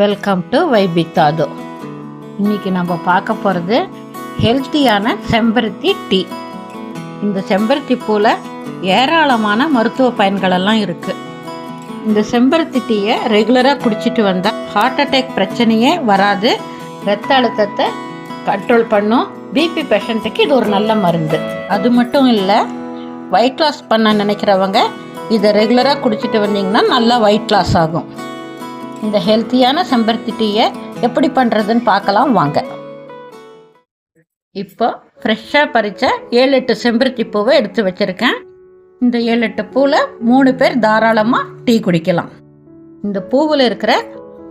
Welcome to வைபித்தாது இன்னைக்கு நம்ம பார்க்க போகிறது ஹெல்த்தியான செம்பருத்தி டீ. இந்த செம்பருத்தி பூவில் ஏராளமான மருத்துவ பயன்களெல்லாம் இருக்குது இந்த செம்பருத்தி டீயை ரெகுலராக குடிச்சிட்டு வந்தால் ஹார்ட் அட்டாக் பிரச்சனையே வராது. ரத்த அழுத்தத்தை கண்ட்ரோல் பண்ணும். பிபி பேஷண்ட்டுக்கு இது ஒரு நல்ல மருந்து. அது மட்டும் இல்லை வெயிட் லாஸ் பண்ண நினைக்கிறவங்க இதை ரெகுலராக குடிச்சிட்டு வந்தீங்கன்னா நல்லா வெயிட் லாஸ் ஆகும். இந்த ஹெல்த்தியான செம்பருத்தி டீயை எப்படி பண்ணுறதுன்னு பார்க்கலாம் வாங்க. இப்போ ஃப்ரெஷ்ஷாக பறித்த ஏழு எட்டு செம்பருத்தி பூவை எடுத்து வச்சுருக்கேன். இந்த ஏழு எட்டு பூவில் மூணு பேர் தாராளமாக டீ குடிக்கலாம். இந்த பூவில் இருக்கிற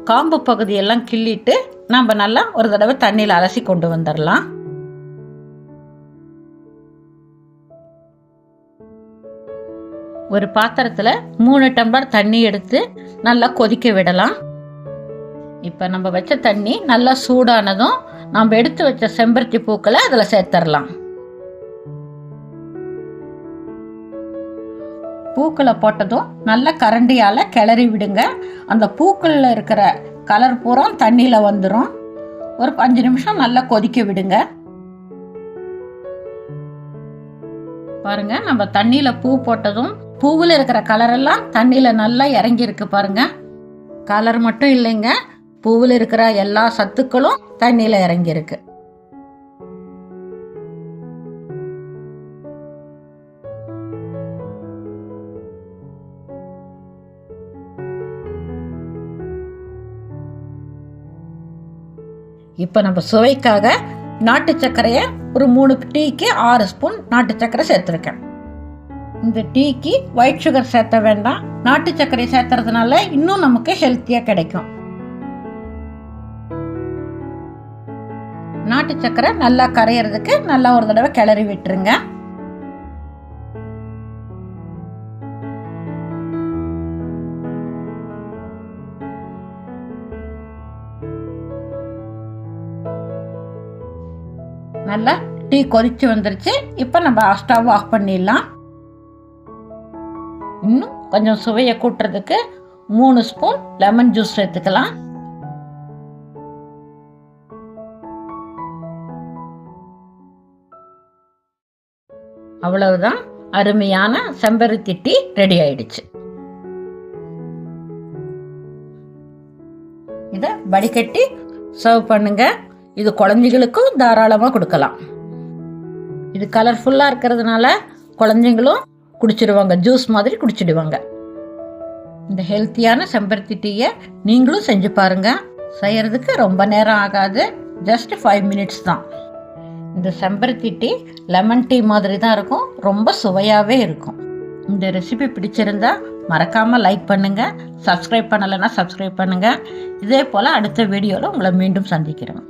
காம்பு பகுதியெல்லாம் கிள்ளிட்டு நம்ம நல்லா ஒரு தடவை தண்ணியில் அலசி கொண்டு வந்துடலாம் ஒரு பாத்திரத்தில் மூணு டம்ளர் தண்ணி எடுத்து நல்லா கொதிக்க விடலாம். இப்போ நம்ம வச்ச தண்ணி நல்லா சூடானதும் நம்ம எடுத்து வச்ச செம்பருத்தி பூக்களை அதில் சேர்த்துடலாம் பூக்களை போட்டதும் நல்ல கரண்டியால் கிளறி விடுங்க. அந்த பூக்களில் இருக்கிற கலர் பூரா தண்ணியில் வந்துடும் ஒரு அஞ்சு நிமிஷம் நல்லா கொதிக்க விடுங்க. பாருங்க நம்ம தண்ணியில் பூ போட்டதும் பூவில் இருக்கிற கலரெல்லாம் தண்ணியில் நல்லா இறங்கி இருக்கு பாருங்க. கலர் மட்டும் இல்லைங்க. பூவில் இருக்கிற எல்லா சத்துக்களும் தண்ணியில் இறங்கியிருக்கு. இப்போ நம்ம சுவைக்காக நாட்டு சர்க்கரையை ஒரு மூணு டீக்கு ஆறு ஸ்பூன் நாட்டு சர்க்கரை சேர்த்துருக்கேன். இந்த டீக்கு ஒயிட் சுகர் சேர்த்த வேண்டாம். நாட்டு சர்க்கரை சேர்த்துறதுனால இன்னும் நமக்கு ஹெல்த்தியாக கிடைக்கும். நாட்டு சர்க்கரை நல்லா கரையிறதுக்கு நல்லா ஒரு தடவை கிளறி விட்டுருங்க. நல்லா டீ கொதிச்சு வந்துருச்சு. இப்போ நம்ம ஸ்டவ் ஆஃப் பண்ணிடலாம். இன்னும் கொஞ்சம் சுவையை கூட்டுறதுக்கு மூணு ஸ்பூன் லெமன் ஜூஸ் சேர்த்துக்கலாம். அவ்வளவுதான் அருமையான செம்பருத்தி டீ ரெடி ஆயிடுச்சு. இதை வடிகட்டி சர்வ் பண்ணுங்க. இது குழந்தைகளுக்கும் தாராளமாக கொடுக்கலாம். இது கலர்ஃபுல்லாக இருக்கிறதுனால குழந்தைங்களும் குடிச்சிடுவாங்க ஜூஸ் மாதிரி குடிச்சிடுவாங்க. இந்த ஹெல்த்தியான செம்பருத்தி டீயை நீங்களும் செஞ்சு பாருங்க. செய்கிறதுக்கு ரொம்ப நேரம் ஆகாது. ஜஸ்ட் ஃபைவ் மினிட்ஸ் தான். இந்த செம்பருத்தி டீ லெமன் டீ மாதிரி தான் இருக்கும். ரொம்ப சுவையாகவே இருக்கும். இந்த ரெசிபி பிடிச்சிருந்தா மறக்காமல் லைக் பண்ணுங்கள் சப்ஸ்கிரைப் பண்ணலைன்னா சப்ஸ்கிரைப் பண்ணுங்கள் இதே போல் அடுத்த வீடியோவில் உங்களை மீண்டும் சந்திக்கிறேன்.